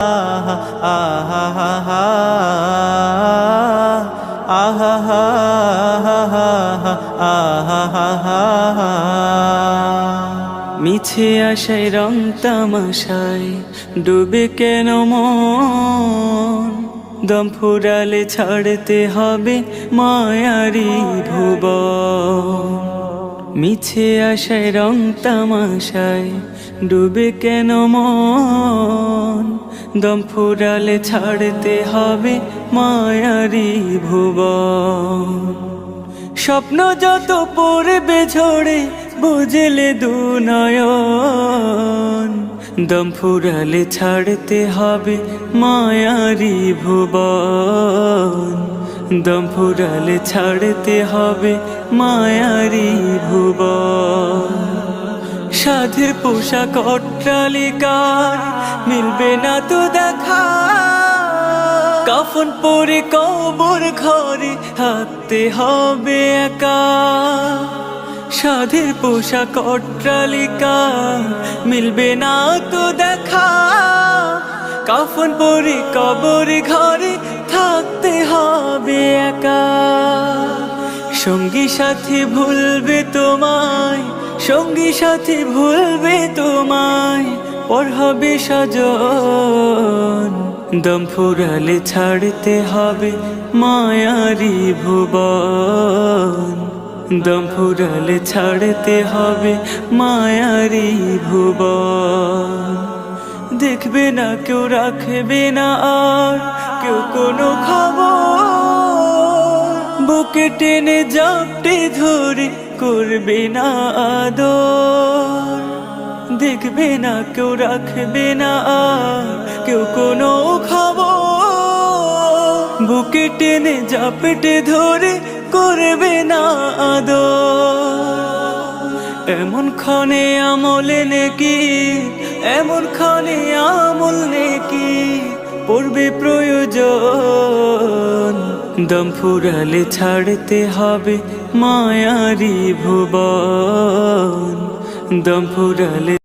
আহা আহা আহা আহা মিছে আশায় রং তামাশায় ডুবে কেন মন? দম ফুরালে ছাড়তে হবে মায়ারি ভুবন। মিছে আশায় রং তামাশায় ডুবে কেন মন? দম ফুরালে ছাড়তে হবে মায়ারি ভুবন। স্বপ্ন যত পড়বে ঝরে বুঝলে দু নয়ন দম ফুরালে ছাড়তে হবে মায়ারি ভুবন। দম ফুরালে ছাড়তে হবে মায়ারি ভুব সাধের পোশাক অট্টালিকার, মিলবে না তো দেখা। কাফন পরে কবর ঘরে থাকতে হবে একা। সাধের পোশাক অট্টালিকা মিলবে না তো দেখা। কাফন পরে কবর ঘরে থাকতে হবে একা। সঙ্গী সাথী ভুলবে তোমায়, সঙ্গী সাথী ভুলবে তোমায়, পর হবে সাজন দম ফুরালে ছাড়তে হবে মায়ারি ভুবন। দম ফুরালে ছাড়তে হবে মায়ারি ভুবন। দেখবে না, কেউ রাখবে না আর বুকে টেনে জাপটে ধরে করবে না আদর। দেখবে না, কেউ রাখবে না কেউ কোনো খবর। বুকে টেনে জাপটে ধরে করবে না আদর। এমন ক্ষণে আমলে নেকি, এমন ক্ষণে আমল নেকি, পড়বে প্রয়োজন। দম ফুরালে ছাড়তে হবে মায়ারি ভুবন। দম ফুরালে